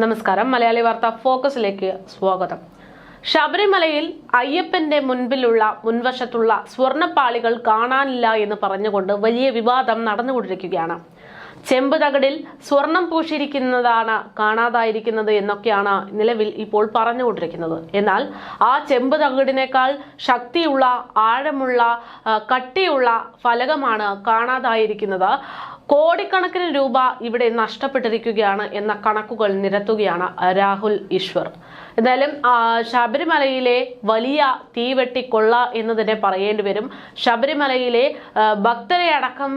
നമസ്കാരം. മലയാളി വാർത്ത ഫോക്കസിലേക്ക് സ്വാഗതം. ശബരിമലയിൽ അയ്യപ്പന്റെ മുൻപിലുള്ള മുൻവശത്തുള്ള സ്വർണപ്പാളികൾ കാണാനില്ല എന്ന് പറഞ്ഞുകൊണ്ട് വലിയ വിവാദം നടന്നുകൊണ്ടിരിക്കുകയാണ്. ചെമ്പ് തകടിൽ സ്വർണം പൂശിയിരിക്കുന്നതാണ് കാണാതായിരിക്കുന്നത് എന്നൊക്കെയാണ് നിലവിൽ ഇപ്പോൾ പറഞ്ഞുകൊണ്ടിരിക്കുന്നത്. എന്നാൽ ആ ചെമ്പ് തകടിനേക്കാൾ ശക്തിയുള്ള ആഴമുള്ള കട്ടിയുള്ള ഫലകമാണ് കാണാതായിരിക്കുന്നത്. കോടിക്കണക്കിന് രൂപ ഇവിടെ നഷ്ടപ്പെട്ടിരിക്കുകയാണ് എന്ന കണക്കുകൾ നിരത്തുകയാണ് രാഹുൽ ഈശ്വർ. എന്തായാലും ശബരിമലയിലെ വലിയ തീവെട്ടിക്കൊള്ള എന്ന് തന്നെ പറയേണ്ടി വരും. ശബരിമലയിലെ ഭക്തരെ അടക്കം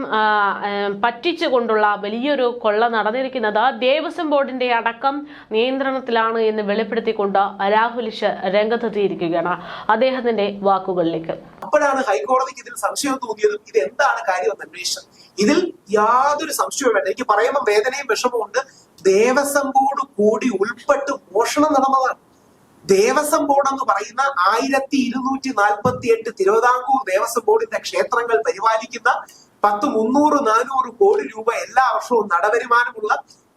പറ്റിച്ചുകൊണ്ടുള്ള വലിയൊരു കൊള്ള നടന്നിരിക്കുന്നത് ദേവസ്വം ബോർഡിന്റെ അടക്കം നിയന്ത്രണത്തിലാണ് എന്ന് വെളിപ്പെടുത്തിക്കൊണ്ട് രാഹുലിഷ് രംഗത്തെത്തിയിരിക്കുകയാണ് അദ്ദേഹത്തിന്റെ വാക്കുകളിലേക്ക്. അപ്പോഴാണ് ഹൈക്കോടതിക്ക് ഇതിൽ സംശയം തോന്നിയതും ഇത് എന്താണ് കാര്യം അന്വേഷിച്ചത്. ഇതിൽ യാതൊരു സംശയവും വേണ്ട. എനിക്ക് പറയുമ്പോൾ വേദനയും വിഷമവും ഉണ്ട്. ദേവസ്വം ബോർഡ് കൂടി ഉൾപ്പെട്ട് മോഷണം നടന്നതാണ്. ദേവസ്വം ബോർഡ് എന്ന് പറയുന്ന ആയിരത്തി ഇരുന്നൂറ്റി നാൽപ്പത്തി എട്ട് തിരുവിതാംകൂർ ദേവസ്വം ബോർഡിന്റെ ക്ഷേത്രങ്ങൾ പരിപാലിക്കുന്ന പത്ത് മുന്നൂറ് നാനൂറ് കോടി രൂപ എല്ലാ വർഷവും നടവരുമാനമുള്ള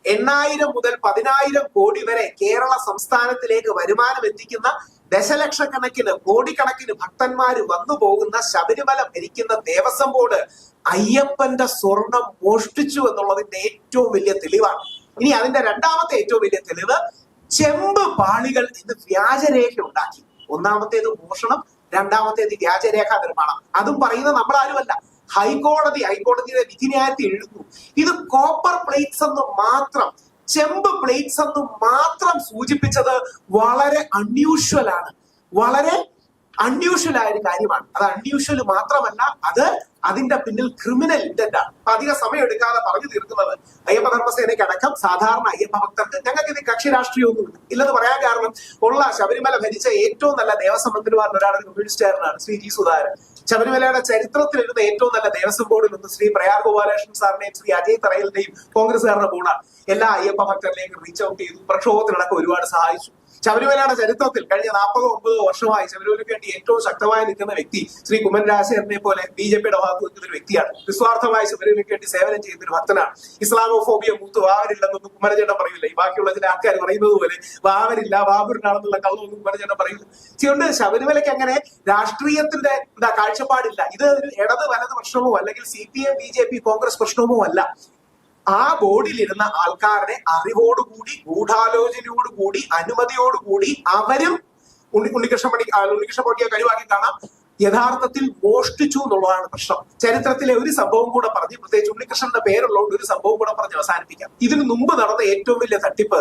എണ്ണായിരം മുതൽ പതിനായിരം കോടി വരെ കേരള സംസ്ഥാനത്തിലേക്ക് വരുമാനം എത്തിക്കുന്ന ദശലക്ഷക്കണക്കിന് കോടിക്കണക്കിന് ഭക്തന്മാര് വന്നു പോകുന്ന ശബരിമല ഭരിക്കുന്ന ദേവസ്വം ബോർഡ് അയ്യപ്പന്റെ സ്വർണം മോഷ്ടിച്ചു എന്നുള്ളതിന്റെ ഏറ്റവും വലിയ തെളിവാണ്. ഇനി അതിന്റെ രണ്ടാമത്തെ ഏറ്റവും വലിയ തെളിവ് ചെമ്പ് പാളികൾ എന്ന് വ്യാജരേഖ ഉണ്ടാക്കി. ഒന്നാമത്തേത് മോഷണം രണ്ടാമത്തേത് വ്യാജരേഖ നിർമ്മാണം. അതും പറയുന്നത് നമ്മളാരുമല്ല. ഹൈക്കോടതി ഹൈക്കോടതിയുടെ വിധിന്യായത്തിൽ എഴുതുന്നു. ഇത് കോപ്പർ പ്ലേറ്റ്സ് എന്ന് മാത്രം ചെമ്പ് പ്ലേറ്റ്സ് എന്ന് മാത്രം സൂചിപ്പിച്ചത് വളരെ അൺയൂഷ്വൽ ആണ്. വളരെ അൺയൂഷ്വൽ ആയ ഒരു കാര്യമാണ്. അത് അൺയൂഷ്വൽ മാത്രമല്ല അത് അതിന്റെ പിന്നിൽ ക്രിമിനൽ ഇന്റന്റ് ആണ്. അപ്പൊ അധികം സമയം എടുക്കാതെ പറഞ്ഞു തീർക്കുന്നത് അയ്യപ്പ ധർമ്മസേനയ്ക്ക് അടക്കം സാധാരണ അയ്യപ്പ ഭക്തർക്ക് ഞങ്ങൾക്ക് ഇത് കക്ഷി രാഷ്ട്രീയമൊന്നുമില്ല. ഇല്ലെന്ന് പറയാൻ കാരണം ഉള്ള ശബരിമല ഭരിച്ച ഏറ്റവും നല്ല ദേവസ്വം മന്ത്രിമാരിൽ ഒരാളൊരു കമ്മ്യൂണിസ്റ്റുകാരനാണ് ശ്രീ ജി സുധാകരൻ. ശബരിമലയുടെ ചരിത്രത്തിൽ ഇരുന്ന ഏറ്റവും നല്ല ദേവസ്വം ബോർഡിൽ നിന്ന് ശ്രീ പ്രയാർ ഗോപാലകൃഷ്ണൻ സാറിനെയും ശ്രീ അജയ് തറയലിന്റെയും കോൺഗ്രസ്സുകാരുടെ ബോണ എല്ലാ അയ്യപ്പ ഭക്തരിലേക്കും റീച്ച് ഔട്ട് ചെയ്തു. പ്രക്ഷോഭത്തിനടക്കം ഒരുപാട് സഹായിച്ചു. ശബരിമലയുടെ ചരിത്രത്തിൽ കഴിഞ്ഞ നാൽപ്പതോ ഒമ്പതോ വർഷമായി ശബരിമലയ്ക്ക് വേണ്ടി ഏറ്റവും ശക്തമായി നിൽക്കുന്ന വ്യക്തി ശ്രീ കുമ്മൻ രാജശേഖരനെ പോലെ ബി ജെ പിയുടെ ഭാഗത്ത് നിൽക്കുന്ന ഒരു വ്യക്തിയാണ്. നിസ്വാർത്ഥമായി ശബരിമലയ്ക്ക് വേണ്ടി സേവനം ചെയ്യുന്ന ഒരു ഭക്തനാണ്. ഇസ്ലാമോഫോബിയ മൂത്ത് വാവരില്ലെന്നൊന്നും കുമ്മനചേട്ടൻ പറയില്ല ഈ ബാക്കിയുള്ള ചില ആൾക്കാർ പറയുന്നത് പോലെ വാവരില്ല വാവൂരിനാണെന്നുള്ള കള്ളൊന്നും കുമ്മനചേട്ടൻ പറയില്ല അതുകൊണ്ട് ശബരിമലയ്ക്ക് അങ്ങനെ രാഷ്ട്രീയത്തിന്റെ എന്താ കാഴ്ചപ്പാടില്ല. ഇത് ഒരു ഇടത് വലത് പ്രശ്നമോ അല്ലെങ്കിൽ C P M B J P Congress പ്രശ്നമോ അല്ല. ആ ബോർഡിലിരുന്ന ആൾക്കാരുടെ അറിവോടുകൂടി ഗൂഢാലോചനയോടുകൂടി അനുമതിയോടുകൂടി അവരും ഉണ്ണി ഉണ്ണികൃഷ്ണ പണി ഉണ്ണികൃഷ്ണ പണിയെ കഴിവാക്കി കാണാം. യഥാർത്ഥത്തിൽ മോഷ്ടിച്ചു എന്നുള്ളതാണ് പ്രശ്നം. ചരിത്രത്തിലെ ഒരു സംഭവം കൂടെ പറഞ്ഞ് പ്രത്യേകിച്ച് ഉണ്ണികൃഷ്ണന്റെ പേരുള്ളതുകൊണ്ട് ഒരു സംഭവം കൂടെ പറഞ്ഞ് അവസാനിപ്പിക്കാം. ഇതിനു മുമ്പ് നടന്ന ഏറ്റവും വലിയ തട്ടിപ്പ്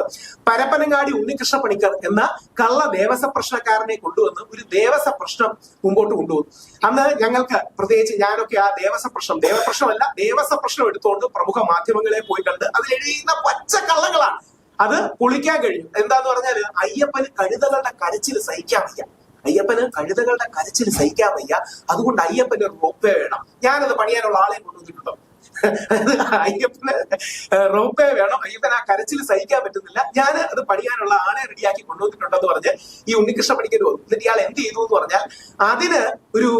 പരപ്പനങ്ങാടി ഉണ്ണികൃഷ്ണ പണിക്കർ എന്ന കള്ള ദേവസ്വ പ്രശ്നക്കാരനെ കൊണ്ടുവന്ന് ഒരു ദേവസ്വ പ്രശ്നം മുമ്പോട്ട് കൊണ്ടുവന്നു. അന്ന് ഞങ്ങൾക്ക് പ്രത്യേകിച്ച് ഞാനൊക്കെ ആ ദേവസ്വ പ്രശ്നം ദേവപ്രശ്നമല്ല ദേവസ്വ പ്രശ്നം എടുത്തുകൊണ്ട് പ്രമുഖ മാധ്യമങ്ങളെ പോയി കണ്ട് അതിൽ എഴുതുന്ന പച്ച കള്ളങ്ങളാണ്. അത് പൊളിക്കാൻ കഴിയും. എന്താന്ന് പറഞ്ഞാൽ അയ്യപ്പന് കഴുതകളുടെ കരച്ചിൽ സഹിക്കാൻ വയ്യ. അയ്യപ്പന് കഴുതകളുടെ കരച്ചിൽ സഹിക്കാൻ വയ്യ. അതുകൊണ്ട് അയ്യപ്പന് റോപ്പേ വേണം. ഞാനത് പണിയാനുള്ള ആളെ കൊണ്ടുവന്നിട്ടുണ്ടോ? അയ്യപ്പന് റോപ്പേ വേണം. അയ്യപ്പൻ ആ കരച്ചിൽ സഹിക്കാൻ പറ്റുന്നില്ല. ഞാൻ അത് പണിയാനുള്ള ആളെ റെഡിയാക്കി കൊണ്ടുവന്നിട്ടുണ്ടെന്ന് പറഞ്ഞ് ഈ ഉണ്ണികൃഷ്ണ പണിക്കർ എന്നിട്ട് ഇയാൾ എന്ത് ചെയ്തു എന്ന് പറഞ്ഞാൽ അതിന് ഒരു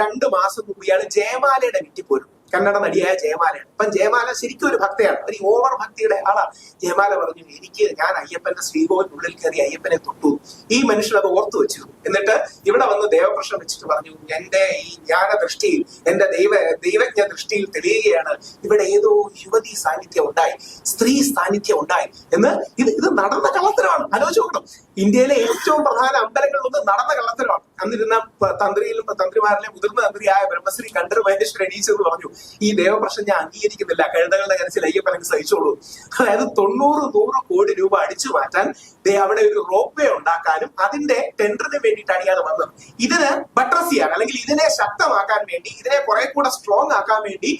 രണ്ട് മാസം മുമ്പ് ഇയാൾ ജയമാലയുടെ വീട്ടിൽ പോരും കന്നഡ നടിയായ ജയമാലയാണ് അപ്പം ജയമാല ശരിക്കും ഒരു ഭക്തയാണ്. ഒരു ഓവർ ഭക്തിയുടെ ആളാണ്. ജയമാല പറഞ്ഞു എനിക്ക് ഞാൻ അയ്യപ്പന്റെ ശ്രീകോവിനുള്ളിൽ കയറി അയ്യപ്പനെ തൊട്ടു. ഈ മനുഷ്യൻ അത് ഓർത്തു വെച്ചു. എന്നിട്ട് ഇവിടെ വന്ന് ദേവപ്രശ്നം വെച്ചിട്ട് പറഞ്ഞു എന്റെ ഈ ജ്ഞാന ദൃഷ്ടിയിൽ എന്റെ ദൈവ ദൈവജ്ഞ ദൃഷ്ടിയിൽ തെളിയുകയാണ്. ഇവിടെ ഏതോ യുവതി സാന്നിധ്യം ഉണ്ടായി. സ്ത്രീ സാന്നിധ്യം ഉണ്ടായി. എന്ന് ഇത് ഇത് നടന്ന കളത്തിലാണ് ആലോചിച്ചു നോക്കണം. ഇന്ത്യയിലെ ഏറ്റവും പ്രധാന അമ്പലങ്ങളിലൊന്ന് നടന്ന കള്ളത്തരമാണ്. അന്നിരുന്ന തന്ത്രിയിലും തന്ത്രിമാരിലെ മുതിർന്ന തന്ത്രിയായ ബ്രഹ്മശ്രീ കണ്ടർ മഹേശ്വരൻ എണീച്ചെന്ന് പറഞ്ഞു ഈ ദേവപ്രശ്നം ഞാൻ അംഗീകരിക്കുന്നില്ല. കഴുതകളുടെ കരച്ചിൽ അയ്യപ്പനക്ക് സഹിച്ചോളൂ. അതായത് തൊണ്ണൂറ് നൂറ് കോടി രൂപ അടിച്ചു മാറ്റാൻ അവിടെ ഒരു റോപ്പ് വേ ഉണ്ടാക്കാനും അതിന്റെ ടെൻഡറിന് വേണ്ടിയിട്ടാണ് ഇയാൾ വന്നത്. ഇതിന് ബട്രസ് ചെയ്യാൻ അല്ലെങ്കിൽ ഇതിനെ ശക്തമാക്കാൻ വേണ്ടി ഇതിനെ കുറെ കൂടെ സ്ട്രോങ് ആക്കാൻ വേണ്ടി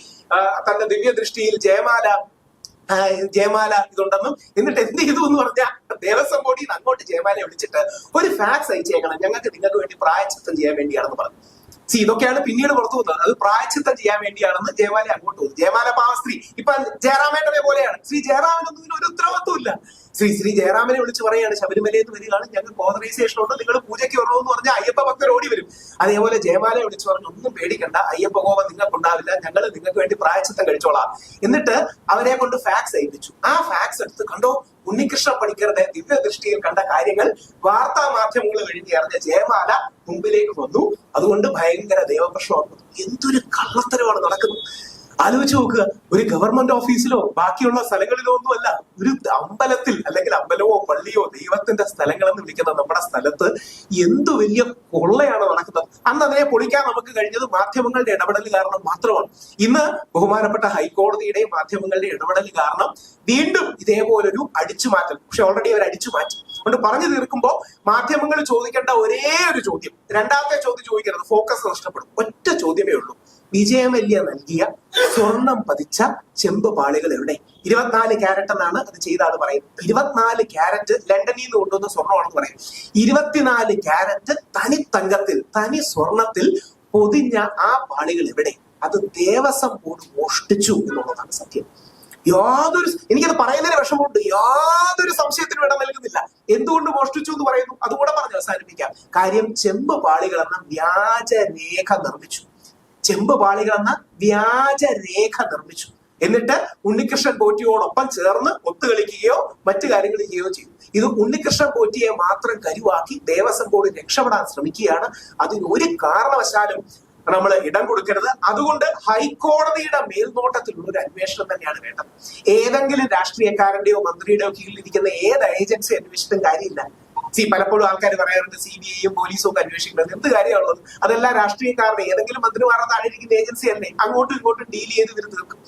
തന്റെ ദിവ്യദൃഷ്ടിയിൽ ജയമാല ജയമാല ഇതുണ്ടെന്നും എന്നിട്ട് എന്ത് ചെയ്തു എന്ന് പറഞ്ഞാൽ ദേവസ്വം ബോർഡിൽ നിന്ന് അങ്ങോട്ട് ജയമാല വിളിച്ചിട്ട് ഒരു ഫാക്സ് അയച്ചേക്കണം. ഞങ്ങൾക്ക് നിങ്ങൾക്ക് വേണ്ടി പ്രായച്ചിത്തം ചെയ്യാൻ വേണ്ടിയാണെന്ന് പറഞ്ഞു. സി ഇതൊക്കെയാണ് പിന്നീട് പുറത്തു വന്നത് അത് പ്രായച്ചിത്തം ചെയ്യാൻ വേണ്ടിയാണെന്ന് ജയമാല അങ്ങോട്ട് പോകും ജയമാല പാവസ്ത്രീ. ഇപ്പൊ ജയറാമേട്ടനെ പോലെയാണ്. ശ്രീ ജയറാമനൊന്നും ഇതിന് ഒരു ഉത്തരവാദിത്വം ഇല്ല ശ്രീ ശ്രീ ജയറാമനെ വിളിച്ച് പറയാണ് ശബരിമലയിൽ നിന്ന് വരികയാണ് ഞങ്ങൾക്ക് ഓതറൈസേഷൻ ഉണ്ട് നിങ്ങൾ പൂജയ്ക്ക് വരണോ എന്ന് പറഞ്ഞാൽ അയ്യപ്പ ഭക്തർ ഓടി വരും. അതേപോലെ ജയമാലയെ വിളിച്ച് പറഞ്ഞു ഒന്നും പേടിക്കണ്ട അയ്യപ്പ കോപം നിങ്ങൾക്ക് ഉണ്ടാവില്ല ഞങ്ങൾ നിങ്ങൾക്ക് വേണ്ടി പ്രായച്ചിത്തം കഴിച്ചോളാം. എന്നിട്ട് അവരെ കൊണ്ട് ഫാക്സ് അയപ്പിച്ചു. ആ ഫാക്സ് എടുത്ത് കണ്ടോ ഉണ്ണികൃഷ്ണ പണിക്കരുടെ ദിവ്യദൃഷ്ടിയിൽ കണ്ട കാര്യങ്ങൾ വാർത്താ മാധ്യമങ്ങൾ വഴി അറിഞ്ഞ ജയമാല മുമ്പിലേക്ക് വന്നു. അതുകൊണ്ട് ഭയങ്കര ദൈവപ്രശ്നമാണ് എന്തൊരു കള്ളത്തരമാണ് നടക്കുന്നത്. ആലോചിച്ച് നോക്കുക. ഒരു ഗവൺമെന്റ് ഓഫീസിലോ ബാക്കിയുള്ള സ്ഥലങ്ങളിലോ ഒന്നും അല്ല ഒരു അമ്പലത്തിൽ അല്ലെങ്കിൽ അമ്പലമോ പള്ളിയോ ദൈവത്തിന്റെ സ്ഥലങ്ങൾ എന്ന് വിളിക്കുന്ന നമ്മുടെ സ്ഥലത്ത് എന്ത് വലിയ കൊള്ളയാണ് നടക്കുന്നത്. അന്ന് അതിനെ പൊളിക്കാൻ നമുക്ക് കഴിഞ്ഞത് മാധ്യമങ്ങളുടെ ഇടപെടൽ കാരണം മാത്രമാണ്. ഇന്ന് ബഹുമാനപ്പെട്ട ഹൈക്കോടതിയുടെയും മാധ്യമങ്ങളുടെ ഇടപെടൽ കാരണം വീണ്ടും ഇതേപോലൊരു അടിച്ചുമാറ്റൽ. പക്ഷെ ഓൾറെഡി അവർ അടിച്ചു മാറ്റി അതുകൊണ്ട് പറഞ്ഞു തീർക്കുമ്പോൾ മാധ്യമങ്ങൾ ചോദിക്കേണ്ട ഒരേ ഒരു ചോദ്യം. രണ്ടാമത്തെ ചോദ്യം ചോദിക്കരുത്. ഫോക്കസ് നഷ്ടപ്പെടും. ഒറ്റ ചോദ്യമേ ഉള്ളൂ. വിജയമല്യ നൽകിയ സ്വർണം പതിച്ച ചെമ്പ് പാളികൾ എവിടെ? ഇരുപത്തിനാല് ക്യാരറ്റ് എന്നാണ് അത് ചെയ്ത ആൾ പറയുന്നത് ഇരുപത്തിനാല് ക്യാരറ്റ് ലണ്ടനിൽ നിന്ന് കൊണ്ടുവന്ന സ്വർണമാണെന്ന് പറയും. ഇരുപത്തിനാല് ക്യാരറ്റ് തനി തങ്കത്തിൽ തനി സ്വർണത്തിൽ പൊതിഞ്ഞ ആ പാളികൾ എവിടെ? അത് ദേവസ്വം ബോർഡ് മോഷ്ടിച്ചു എന്നുള്ളതാണ് സത്യം. യാതൊരു എനിക്കത് പറയുന്നതിന് വിഷമമുണ്ട്. യാതൊരു സംശയത്തിനും ഇടം നൽകുന്നില്ല. എന്തുകൊണ്ട് മോഷ്ടിച്ചു എന്ന് പറയുന്നു? അതുകൂടെ പറഞ്ഞ് അവസാനിപ്പിക്കാം. കാര്യം ചെമ്പ് പാളികൾ എന്ന വ്യാജരേഖ നിർമ്മിച്ചു. ചെമ്പ് പാളികൾ എന്ന വ്യാജ രേഖ നിർമ്മിച്ചു. എന്നിട്ട് ഉണ്ണികൃഷ്ണൻ പോറ്റിയോടൊപ്പം ചേർന്ന് ഒത്തുകളിക്കുകയോ മറ്റു കാര്യങ്ങൾ ചെയ്യുകയോ ചെയ്തു. ഇത് ഉണ്ണികൃഷ്ണൻ പോറ്റിയെ മാത്രം കരുവാക്കി ദേവസ്വം ബോർഡ് രക്ഷപ്പെടാൻ ശ്രമിക്കുകയാണ്. അതിന് ഒരു കാരണവശാലും നമ്മൾ ഇടം കൊടുക്കരുത്. അതുകൊണ്ട് ഹൈക്കോടതിയുടെ മേൽനോട്ടത്തിലുള്ള ഒരു അന്വേഷണം തന്നെയാണ് വേണ്ടത്. ഏതെങ്കിലും രാഷ്ട്രീയക്കാരന്റെയോ മന്ത്രിയുടെയോ കീഴിലിരിക്കുന്ന ഏത് ഏജൻസി അന്വേഷിച്ചിട്ടും കാര്യമില്ല. സി പലപ്പോഴും ആൾക്കാർ പറയാറുണ്ട് സി ബി ഐയും പോലീസും ഒക്കെ അന്വേഷിക്കുന്നത് എന്ത് കാര്യമാണുള്ളത്? അതെല്ലാം രാഷ്ട്രീയക്കാരുടെ ഏതെങ്കിലും മന്ത്രിമാരുടെ താഴെ ഇരിക്കുന്ന ഏജൻസി തന്നെ അങ്ങോട്ടും ഇങ്ങോട്ടും ഡീൽ ചെയ്ത് ഇവർ തീർക്കും.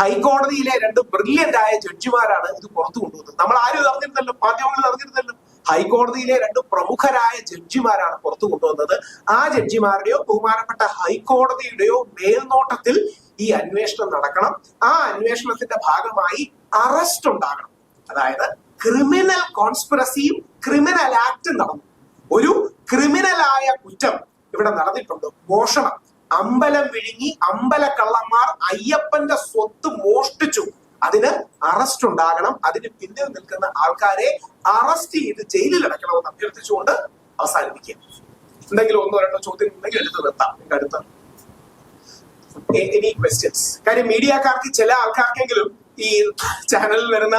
ഹൈക്കോടതിയിലെ രണ്ട് ബ്രില്യന്റ് ആയ ജഡ്ജിമാരാണ് ഇത് പുറത്തു കൊണ്ടുവന്നത്. നമ്മൾ ആരും അറിഞ്ഞിരുന്നല്ലോ. മാധ്യമങ്ങളിൽ അറിഞ്ഞിരുന്നല്ലോ. ഹൈക്കോടതിയിലെ രണ്ട് പ്രമുഖരായ ജഡ്ജിമാരാണ് പുറത്തു കൊണ്ടുവന്നത്. ആ ജഡ്ജിമാരുടെയോ ബഹുമാനപ്പെട്ട ഹൈക്കോടതിയുടെയോ മേൽനോട്ടത്തിൽ ഈ അന്വേഷണം നടക്കണം. ആ അന്വേഷണത്തിന്റെ ഭാഗമായി അറസ്റ്റ് ഉണ്ടാകണം. അതായത് ക്രിമിനൽ കോൺസ്പിറസിയും ക്രിമിനൽ ആക്ടും നടന്നു. ഒരു ക്രിമിനലായ കുറ്റം ഇവിടെ നടന്നിട്ടുണ്ട്. മോഷണം. അമ്പലം വിഴുങ്ങി അമ്പല കള്ളന്മാർ അയ്യപ്പന്റെ സ്വത്ത് മോഷ്ടിച്ചു. അതിന് അറസ്റ്റ് ഉണ്ടാകണം. അതിന് പിന്നിൽ നിൽക്കുന്ന ആൾക്കാരെ അറസ്റ്റ് ചെയ്ത് ജയിലിൽ അടക്കണമെന്ന് അഭ്യർത്ഥിച്ചുകൊണ്ട് അവസാനിപ്പിക്കുക. എന്തെങ്കിലും ഒന്നോ രണ്ടോ ചോദ്യം ഉണ്ടെങ്കിൽ എടുത്ത് നിർത്താം. അടുത്ത എനി ക്വസ്റ്റ്യൻസ് കാര്യം മീഡിയക്കാർക്ക് ചില ആൾക്കാർക്കെങ്കിലും ഈ ചാനലിൽ വരുന്ന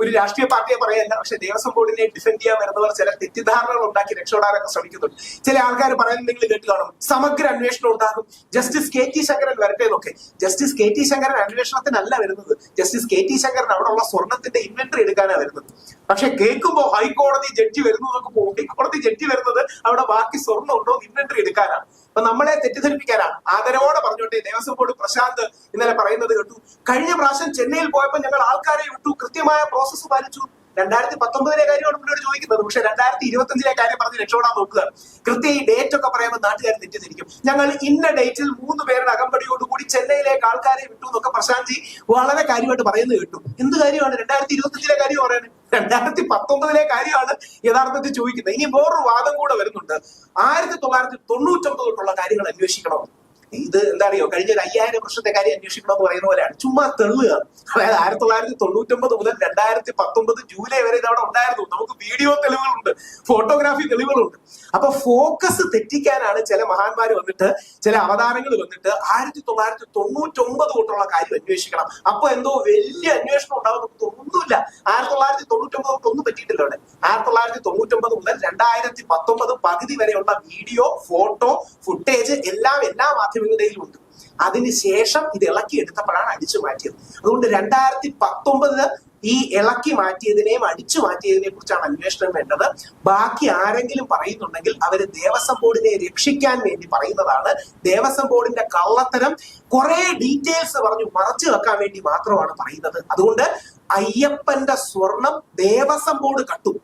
ഒരു രാഷ്ട്രീയ പാർട്ടിയെ പറയല്ല പക്ഷെ ദേവസ്വം ബോർഡിനെ ഡിഫെൻഡ് ചെയ്യാൻ വരുന്നവർ ചില തെറ്റിദ്ധാരണകൾ ഉണ്ടാക്കി രക്ഷപ്പെടാനൊക്കെ ശ്രമിക്കുന്നുണ്ട്. ചില ആൾക്കാർ പറയുന്നത് നിങ്ങൾ കേട്ട് കാണും. സമഗ്ര അന്വേഷണം ഉണ്ടാകും. ജസ്റ്റിസ് കെ ടി ശങ്കരൻ വരട്ടെ എന്നൊക്കെ. ജസ്റ്റിസ് കെ ടി ശങ്കരൻ അന്വേഷണത്തിനല്ല വരുന്നത്. ജസ്റ്റിസ് കെ ടി ശങ്കരൻ അവിടെ ഉള്ള സ്വർണത്തിന്റെ ഇൻവെന്ററി എടുക്കാനാണ് വരുന്നത്. പക്ഷെ കേൾക്കുമ്പോൾ ഹൈക്കോടതി ജഡ്ജി വരുന്നു എന്നൊക്കെ പോകും ഹൈക്കോടതി ജഡ്ജി വരുന്നത് അവിടെ ബാക്കി സ്വർണം ഉണ്ടോ ഇൻവെന്ററി എടുക്കാനാണ്. അപ്പൊ നമ്മളെ തെറ്റിദ്ധരിപ്പിക്കാനാണ്. ആദരവോടെ പറഞ്ഞോട്ടെ ദേവസ്വം ബോർഡ് പ്രശാന്ത് ഇന്നലെ പറയുന്നത് കേട്ടു. കഴിഞ്ഞ പ്രാവശ്യം ചെന്നൈയിൽ പോയപ്പോൾ ഞങ്ങൾ ആൾക്കാരെ വിട്ടു. കൃത്യമായ പ്രോസസ്സ് പാലിച്ചു. രണ്ടായിരത്തി പത്തൊമ്പതിലെ കാര്യമാണ് പുള്ളിയോട് ചോദിക്കുന്നത്. പക്ഷെ രണ്ടായിരത്തി ഇരുപത്തഞ്ചിലെ കാര്യം പറഞ്ഞ് രക്ഷപ്പെടാൻ നോക്കുക. കൃത്യം ഈ ഡേറ്റ് ഒക്കെ പറയുമ്പോൾ നാട്ടുകാർ തെറ്റിദ്ധരിക്കും. ഞങ്ങൾ ഇന്ന ഡേറ്റിൽ മൂന്ന് പേരുടെ അകമ്പടിയോടുകൂടി ചെന്നൈയിലേക്ക് ആൾക്കാരെ വിട്ടു എന്നൊക്കെ പ്രശാന്ത് വളരെ കാര്യമായിട്ട് പറയുന്നത് കേട്ടു. എന്ത് കാര്യമാണ് രണ്ടായിരത്തി ഇരുപത്തഞ്ചിലെ കാര്യം പറയുന്നത്? രണ്ടായിരത്തി പത്തൊമ്പതിലെ കാര്യമാണ് യഥാർത്ഥത്തിൽ ചോദിക്കുന്നത്. ഇനി വേറൊരു വാദം കൂടെ വരുന്നുണ്ട്. ആയിരത്തി തൊള്ളായിരത്തി തൊണ്ണൂറ്റൊമ്പത് തൊട്ടുള്ള കാര്യങ്ങൾ അന്വേഷിക്കണം ഇത് എന്താ അറിയോ? കഴിഞ്ഞ ഒരു അയ്യായിരം വർഷത്തെ കാര്യം അന്വേഷിക്കണം എന്ന് പറയുന്ന പോലെയാണ്. ചുമ്മാ തെള്ളുക. അതായത് ആയിരത്തി തൊള്ളായിരത്തി തൊണ്ണൂറ്റൊമ്പത് മുതൽ രണ്ടായിരത്തി പത്തൊമ്പത് ജൂലൈ വരെ ഇത് അവിടെ ഉണ്ടായിരുന്നു. നമുക്ക് വീഡിയോ തെളിവുകളുണ്ട് ഫോട്ടോഗ്രാഫി തെളിവുകളുണ്ട്. അപ്പൊ ഫോക്കസ് തെറ്റിക്കാനാണ് ചില മഹാന്മാർ വന്നിട്ട് ചില അവതാരങ്ങൾ വന്നിട്ട് ആയിരത്തി തൊള്ളായിരത്തി തൊണ്ണൂറ്റൊമ്പത് തൊട്ടുള്ള കാര്യം അന്വേഷിക്കണം. അപ്പൊ എന്തോ വലിയ അന്വേഷണം ഉണ്ടാവും തോന്നുന്നില്ല ആയിരത്തി തൊള്ളായിരത്തി തൊണ്ണൂറ്റൊമ്പത് തൊട്ട് ഒന്നും പറ്റിയിട്ടില്ല അവിടെ. ആയിരത്തി തൊള്ളായിരത്തി തൊണ്ണൂറ്റൊമ്പത് മുതൽ രണ്ടായിരത്തി പത്തൊമ്പത് പകുതി വരെയുള്ള വീഡിയോ ഫോട്ടോ ഫുട്ടേജ് എല്ലാം എല്ലാ മാധ്യമങ്ങളുടെയും ഉണ്ട് അതിനുശേഷം ഇത് ഇളക്കി എടുത്തപ്പോഴാണ് അടിച്ചു മാറ്റിയത്. അതുകൊണ്ട് രണ്ടായിരത്തി പത്തൊമ്പത് ഈ ഇളക്കി മാറ്റിയതിനെയും അടിച്ചു മാറ്റിയതിനെ കുറിച്ചാണ് അന്വേഷണം വേണ്ടത്. ബാക്കി ആരെങ്കിലും പറയുന്നുണ്ടെങ്കിൽ അവർ ദേവസ്വം ബോർഡിനെ രക്ഷിക്കാൻ വേണ്ടി പറയുന്നതാണ്. ദേവസ്വം ബോർഡിന്റെ കള്ളത്തരം കുറെ ഡീറ്റെയിൽസ് പറഞ്ഞു മറച്ചു വെക്കാൻ വേണ്ടി മാത്രമാണ് പറയുന്നത്. അതുകൊണ്ട് അയ്യപ്പന്റെ സ്വർണം ദേവസ്വം ബോർഡ് കട്ടു.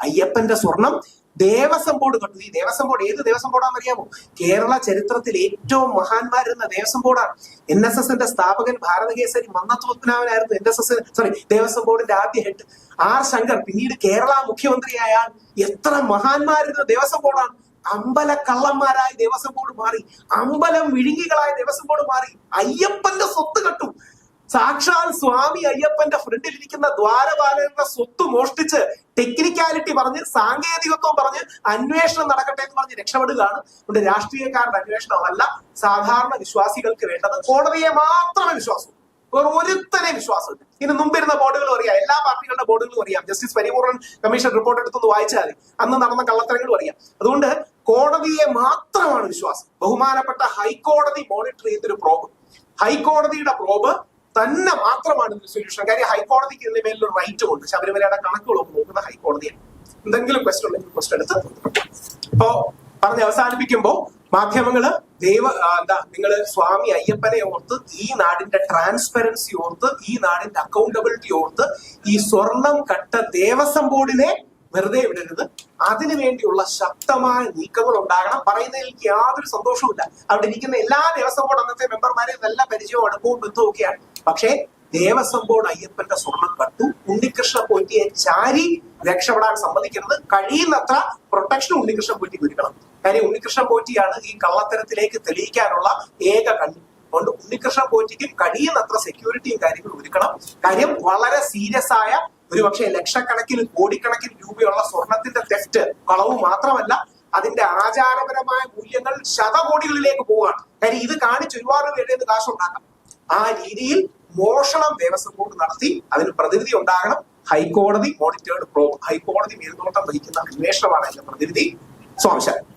അയ്യപ്പന്റെ സ്വർണം ദേവസ്വം ബോർഡ് കണ്ടു. ഈ ദേവസ്വം ബോർഡ് ഏത് ദേവസ്വം ബോർഡാണെന്ന് അറിയാമോ കേരള ചരിത്രത്തിൽ ഏറ്റവും മഹാന്മാരുന്ന ദേവസ്വം ബോർഡാണ്. എൻ എസ് എസിന്റെ സ്ഥാപകൻ Bharatakesari മന്നത്വത്നാവനായിരുന്നു N S S sorry Devaswom ബോർഡിന്റെ ആദ്യ ഹെഡ് ആർ ശങ്കർ പിന്നീട് കേരള മുഖ്യമന്ത്രിയായ എത്ര മഹാന്മാരുന്ന ദേവസ്വം ബോർഡാണ്. അമ്പല കള്ളന്മാരായ ദേവസ്വം ബോർഡ് മാറി. അമ്പലം വിഴുങ്ങികളായ ദേവസ്വം ബോർഡ് മാറി. അയ്യപ്പന്റെ സ്വത്ത് കട്ടു. സാക്ഷാൽ സ്വാമി അയ്യപ്പന്റെ ഫ്രണ്ടിലിരിക്കുന്ന ദ്വാരപാലകരുടെ സ്വത്ത് മോഷ്ടിച്ച് ടെക്നിക്കാലിറ്റി പറഞ്ഞ് സാങ്കേതികത്വം പറഞ്ഞ് അന്വേഷണം നടക്കട്ടെ എന്ന് പറഞ്ഞ് രക്ഷപ്പെടുകയാണ് അതുകൊണ്ട് രാഷ്ട്രീയക്കാരുടെ അന്വേഷണമല്ല സാധാരണ വിശ്വാസികൾക്ക് വേണ്ടത്. കോടതിയെ മാത്രമേ വിശ്വാസം വേറെ ഒരുത്തനെ വിശ്വാസമില്ല. ഇനി മുമ്പിരുന്ന ബോർഡുകളും അറിയാം. എല്ലാ പാർട്ടികളുടെ ബോർഡുകളും അറിയാം. ജസ്റ്റിസ് പരിപൂർണൻ കമ്മീഷൻ റിപ്പോർട്ട് എടുത്തൊന്ന് വായിച്ചാൽ അന്ന് നടന്ന കള്ളത്തരങ്ങളും അറിയാം. അതുകൊണ്ട് കോടതിയെ മാത്രമാണ് വിശ്വാസം. ബഹുമാനപ്പെട്ട ഹൈക്കോടതി മോണിറ്റർ ചെയ്തൊരു പ്രോബ് ഹൈക്കോടതിയുടെ പ്രോബ് തന്നെ മാത്രമാണ് ഇതിന് സൊല്യൂഷൻ കാര്യം ഹൈക്കോടതിക്ക് ഇതിന്റെ മേലൊരു റൈറ്റും ഉണ്ട്. ശബരിമലയുടെ കണക്കുകളൊക്കെ നോക്കുന്ന ഹൈക്കോടതിയാണ്. എന്തെങ്കിലും ക്വസ്റ്റൻ ഉണ്ടെങ്കിൽ ക്വസ്റ്റൻ എടുത്ത് ഇപ്പോ പറഞ്ഞ് അവസാനിപ്പിക്കുമ്പോൾ മാധ്യമങ്ങൾ ദൈവ എന്താ നിങ്ങൾ സ്വാമി അയ്യപ്പനെ ഓർത്ത് ഈ നാടിന്റെ ട്രാൻസ്പെറൻസി ഓർത്ത് ഈ നാടിന്റെ അക്കൗണ്ടബിലിറ്റി ഓർത്ത് ഈ സ്വർണം കട്ട ദേവസ്വം ബോർഡിനെ വെറുതെ വിടരുത്. അതിനു വേണ്ടിയുള്ള ശക്തമായ നീക്കങ്ങൾ ഉണ്ടാകണം. പറയുന്നതിൽ യാതൊരു സന്തോഷവുമില്ല. അവിടെ ഇരിക്കുന്ന എല്ലാ ദേവസ്വം ബോർഡ് അന്നത്തെ മെമ്പർമാരെ നല്ല പരിചയവും അടുപ്പവും ബന്ധവും ഒക്കെയാണ്. പക്ഷേ ദേവസ്വം ബോർഡ് അയ്യപ്പന്റെ സ്വർണം കട്ടു. ഉണ്ണികൃഷ്ണ പോറ്റിയെ ചാരി രക്ഷപ്പെടാൻ സമ്മതിക്കരുത്. കഴിയുന്നത്ര പ്രൊട്ടക്ഷൻ ഉണ്ണികൃഷ്ണ പോറ്റി കൊടുക്കണം കാര്യം ഉണ്ണികൃഷ്ണ പോറ്റിയാണ് ഈ കള്ളത്തരത്തിലേക്ക് തെളിയിക്കാനുള്ള ഏക കണ്ണി. അതുകൊണ്ട് ഉണ്ണികൃഷ്ണൻ പോറ്റിക്കും കഴിയുന്നത്ര സെക്യൂരിറ്റിയും കാര്യങ്ങളും ഒരുക്കണം. കാര്യം വളരെ സീരിയസ് ആയ ഒരുപക്ഷെ ലക്ഷക്കണക്കിന് കോടിക്കണക്കിന് രൂപയുള്ള സ്വർണത്തിന്റെ തെറ്റ് കളവ് മാത്രമല്ല അതിന്റെ ആചാരപരമായ മൂല്യങ്ങൾ ശതകോടികളിലേക്ക് പോവുകയാണ്. കാര്യം ഇത് കാണിച്ച് ഒരുപാട് പേരുടെ കാശ് ഉണ്ടാക്കാം. ആ രീതിയിൽ മോഷണം ദേവസ്വം ബോർഡ് നടത്തി അതിന് പ്രതിനിധി ഉണ്ടാകണം. ഹൈക്കോടതി മോണിറ്റേർഡ് പ്രോ ഹൈക്കോടതി മേൽനോട്ടം വഹിക്കുന്ന അന്വേഷണമാണ് അതിന്റെ പ്രതിനിധി സ്വാമിശാൻ